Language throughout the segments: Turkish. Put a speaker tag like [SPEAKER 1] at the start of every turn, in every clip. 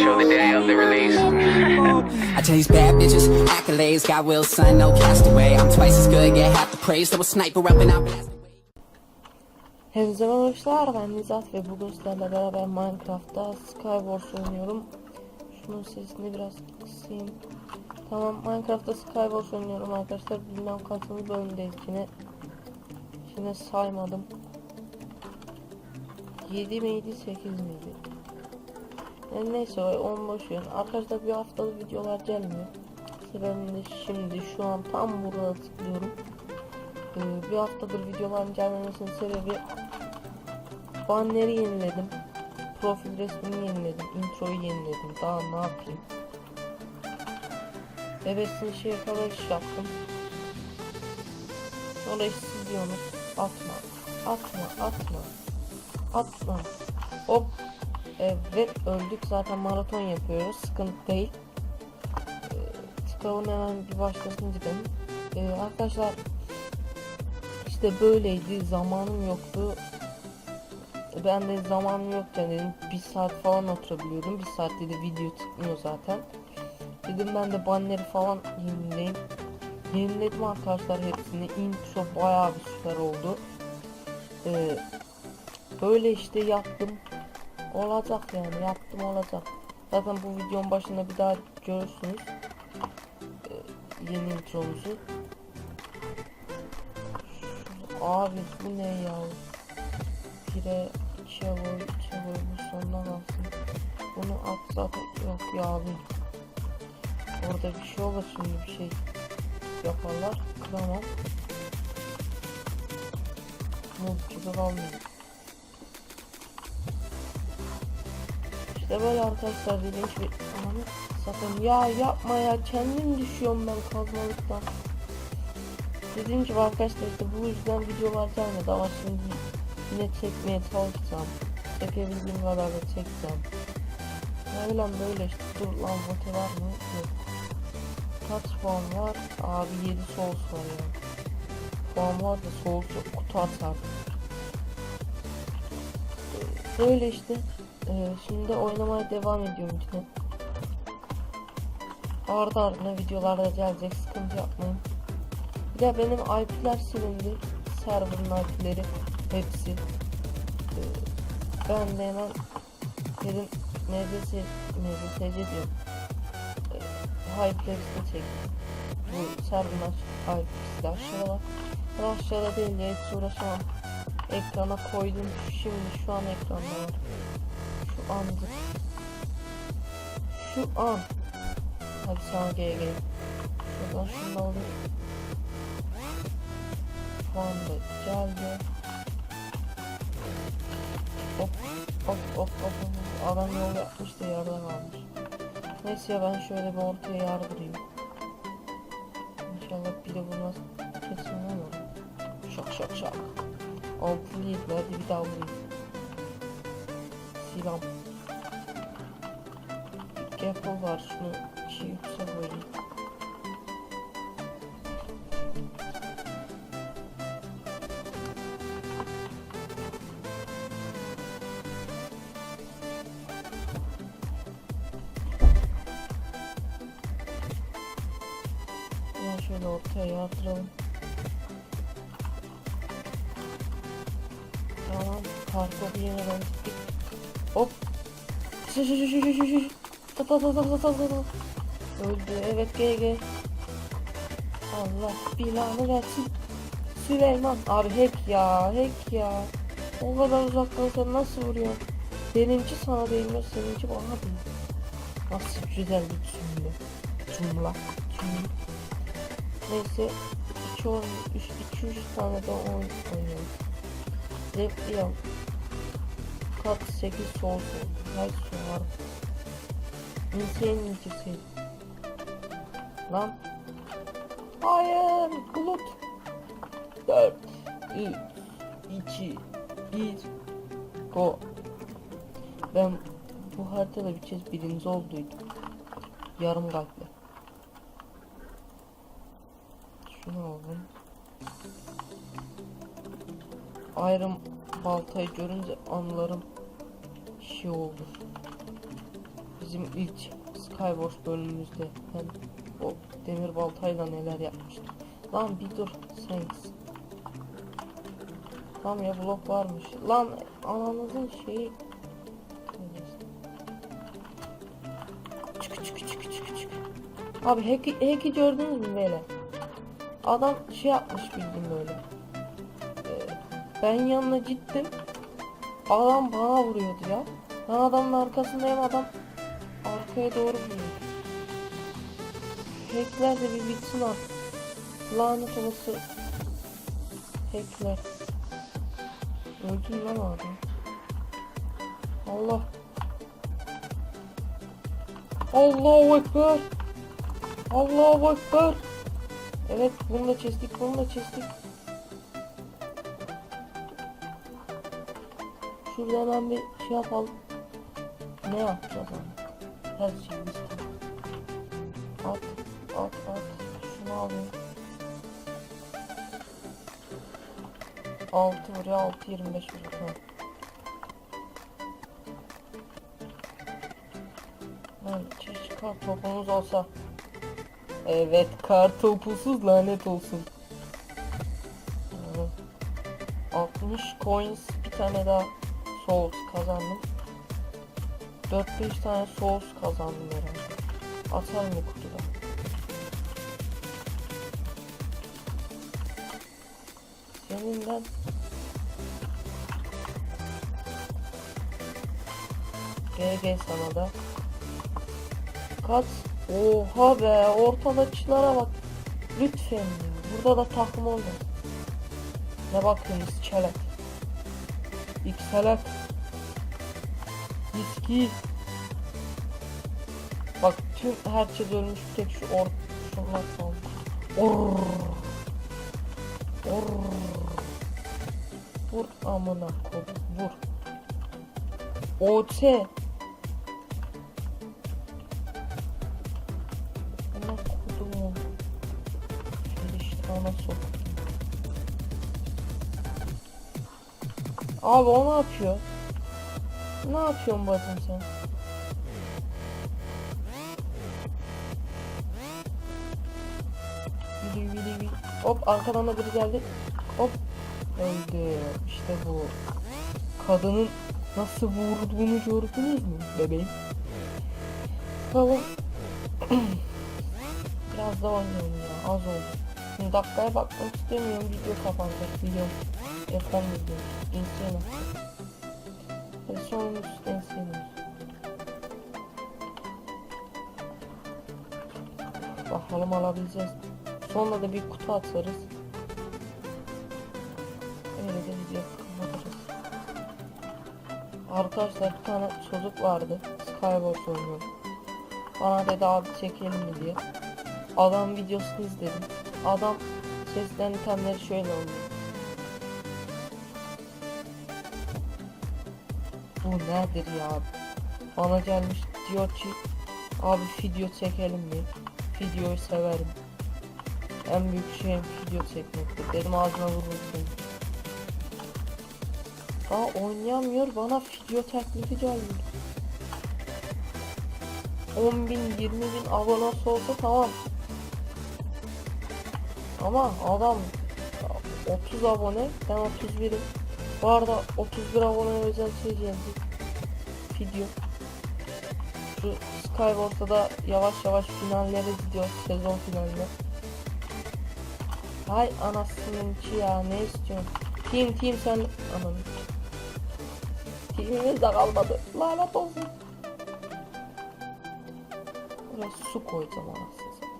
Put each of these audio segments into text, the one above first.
[SPEAKER 1] show the day of the release.
[SPEAKER 2] I chase bad bitches, accolades, got will, son, no castaway. I'm twice as good, get half the praise. Throw a sniper up and I'll blast away.
[SPEAKER 3] Hepinize merhaba arkadaşlar ben Nizat ve bugün sizlerle beraber Minecraft'ta Skywars oynuyorum. Şunun sesini biraz kısayım. Tamam Minecraft'ta Skywars oynuyorum arkadaşlar. Bilmem kaçıncı bölümdeyiz yine. Yine saymadım. 7 miydi 8 miydi? Yani neyse o 10 boş verin. Arkadaşlar bir haftalık videolar gelmiyor. Sebebini şimdi şu an tam burada tıklıyorum. Ee, bir haftadır videoların gelmemesinin sebebi banner'i yeniledim. Profil resmini yeniledim. Introyu yeniledim. Daha ne yapayım? Bebesini şey kadar iş yaptım. Sonra işsiz. Atma. Atma. Atma. Atma. Hop. Evet öldük. Zaten maraton yapıyoruz. Sıkıntı değil. Çıkalım hemen bir başlasın gidelim. Ee, arkadaşlar işte böyleydi. Zamanım yoktu. Ben de zamanım yokken dedim bir saat falan oturabiliyordum. Bir saatte de video çıkmıyor zaten. Dedim ben de banneri falan yenileyim. Yeniledim arkadaşlar hepsini. Intro bayağı bir süper oldu. Ee, böyle işte yaptım. Olacak yani yaptım olacak. Zaten bu videonun başında bir daha görürsünüz. Ee, yeni intromuzu. Abi bu ne ya? Pire ikiye koy bu sonuna kalsın. Bunu at zaten yok ya abi. Orada bir şey olur şimdi bir şey yaparlar. Kıramam. Noob gibi kalmıyor. Böyle arkadaşlar dediğim gibi ananı satayım ya yapma ya kendim düşüyorum ben kazmalıktan. Dediğim gibi arkadaşlar işte bu yüzden videolar gelmedi ama şimdi yine çekmeye çalışacağım. Çekebildiğim kadar da çekeceğim. Öyle böyle işte dur lan bote var mı? Yok. Kaç puan var? Abi 7 souls var ya. Puan var da souls yok. Kutu atar. Böyle işte. Ee, şimdi oynamaya devam ediyorum yine. Arda ardına videolarda gelecek sıkıntı yapmayın. Bir de benim IP'ler silindi. Server'ın IP'leri hepsi. Ee, ben de hemen dedim MDS, MDSC diyorum. Ee, Hype'leri çektim. Bu server'ın IP'si de aşağıda. Ben aşağıda değil diye hiç uğraşamam. Ekrana koydum. Şimdi şu an ekranda var. Andır. Şu an. Hadi sana gel gel. Şuradan şunu da alayım. Şu anda geldi. Hop hop hop hop. Adam yol yapmış da yarıda kalmış. Neyse ben şöyle bir ortaya yardırayım. İnşallah bir de bulmaz. Kesin olur. Şak şak şak. Altı değil hadi bir daha vurayım. Silah. Apple var şunu şey yüksek koyayım. Bunu şöyle ortaya yatıralım. Tamam. Kartopu yeniden. Hop. Şu şu şu şu şu şu ta ta ta ta ta. Öldü. Evet GG. Allah bilanı versin. Süleyman. Abi hack ya. Hack ya. O kadar uzaktan sen nasıl vuruyorsun? Benimki sana değmiyor. Seninki bana değiyor. Nasıl güzel bir cümle. Cümle. Cümle. Neyse. 2 10 3 200 tane de oyun oynuyoruz. Zevkliyorum. Kat 8 sol sol. Kaç su var? İnseyin incisi. Lan. Hayır. Bulut. 4 3 2 1 Go. Ben bu haritada bir kez birinci olduydum. Yarım kalple. Şunu alalım. Ayrım baltayı görünce anlarım şey oldu. Bizim ilk Skywars bölümümüzde ben o demir baltayla neler yapmıştım. Lan bir dur Saints. Tamam ya blok varmış. Lan ananızın şeyi. Çık çık çık çık çık. Abi hack'i hack'i gördünüz mü böyle? Adam şey yapmış bildiğin böyle. Ee, ben yanına gittim. Adam bana vuruyordu ya. Ben adamın arkasındayım adam arkaya doğru vuruyor. Hackler de bir bitsin artık. Lanet olası hackler. Öldüm lan adam. Allah. Allahu Ekber. Allahu Ekber. Evet bunu da kestik bunu da kestik. Şurada hemen bir şey yapalım. Ne yapacağız ama? Biz At, at, at. Şunu alayım. 6 vuruyor, 6 25 vuruyor. Ha. Lan keşke kar topumuz olsa. Evet, kar topusuz lanet olsun. Ee, 60 coins, bir tane daha souls kazandım. 4-5 tane souls kazandım herhalde. Atarım bir kutuda. Seninle GG sana da. Kaç? Oha be ortadakilara bak. Lütfen. Burada da takım olmaz. Ne bakıyorsunuz çelek? Yükselek. Viski. Bak tüm herkes ölmüş tek şu or şunlar kaldı. Or. Or. Vur amına kodum vur. OT. Amına kodum. Şöyle işte ana sok. Abi o ne yapıyor? Ne yapıyorsun bacım sen? Vili vili vili. Hop arkadan da biri geldi. Hop. Öldü. İşte bu. Kadının nasıl vurduğunu gördünüz mü bebeğim? Bakalım. Biraz da oynayalım ya. Az oldu. Şimdi dakikaya bakmak istemiyorum. Video kapanacak. Biliyorum. F10 video. İnsene. Hadi sonumuz insene. Bakalım alabileceğiz. Sonra da bir kutu atarız. Öyle de video kapatırız. Arkadaşlar bir tane çocuk vardı. Skywars oynuyor. Bana dedi abi çekelim mi diye. Adam videosunu izledim. Adam seslerini itemleri şöyle oluyor. Bu nedir ya? Bana gelmiş diyor ki abi video çekelim mi? Videoyu severim. En büyük şeyim video çekmektir. Dedim ağzına vururum seni. Aa oynayamıyor bana video teklifi geldi. 10 bin 20 bin abonesi olsa tamam. Ama adam 30 abone ben 31'im. Bu arada 31 abone özel şey. Video. Şu Skywars'ta da yavaş yavaş finallere gidiyor sezon finaline. Hay anasının ki ya ne istiyorsun? Team team sen anam. Teamimiz de kalmadı. Lanet olsun. Buraya su koyacağım anasını.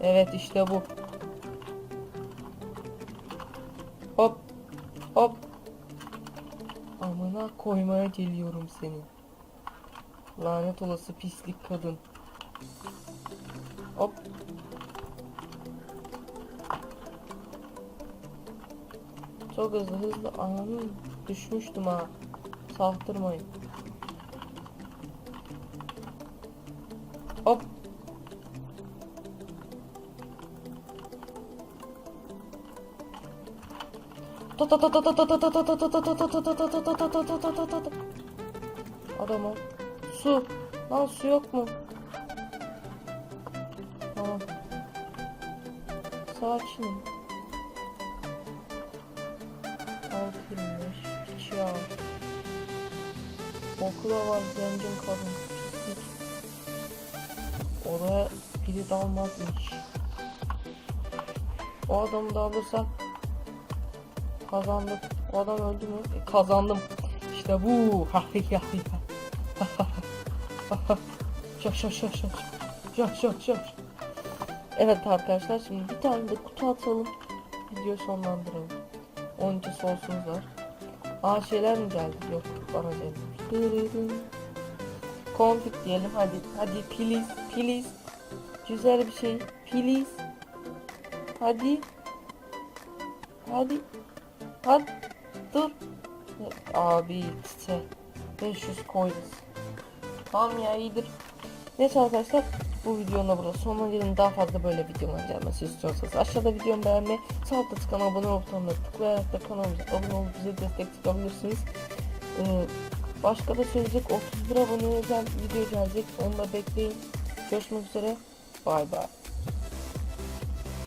[SPEAKER 3] Evet işte bu. Koymaya geliyorum seni. Lanet olası pislik kadın. Hop. Çok hızlı hızlı ananın düşmüştüm ha. Sahtırmayın. Adama. Su. Lan su yok mu? Tamam. 6.25 Hiç ya. Okula var zengin kadın. Oraya biri dalmazmış. O adamı da alırsak kazandık. O adam öldü mü? E, kazandım. İşte bu. Şak şak şak şak. Şak. Evet arkadaşlar şimdi bir tane de kutu atalım. Video sonlandıralım. Onuncu sonsuz var. Aa şeyler mi geldi? Yok bana geldi. Config diyelim hadi. Hadi please please. Güzel bir şey. Please. Hadi. Hadi. Hadi. Dur. Abi tite. 500 koyuz. Tamam ya iyidir. Neyse arkadaşlar bu videonun da burada sonuna gelin. Daha fazla böyle videolar gelmesi istiyorsanız aşağıda videomu beğenmeyi, sağ altta çıkan abone butonuna tıklayarak da kanalımıza abone olup bize destek çıkabilirsiniz. Ee, başka da söyleyecek 31 abone özel video gelecek. Onu da bekleyin. Görüşmek üzere. Bay bay.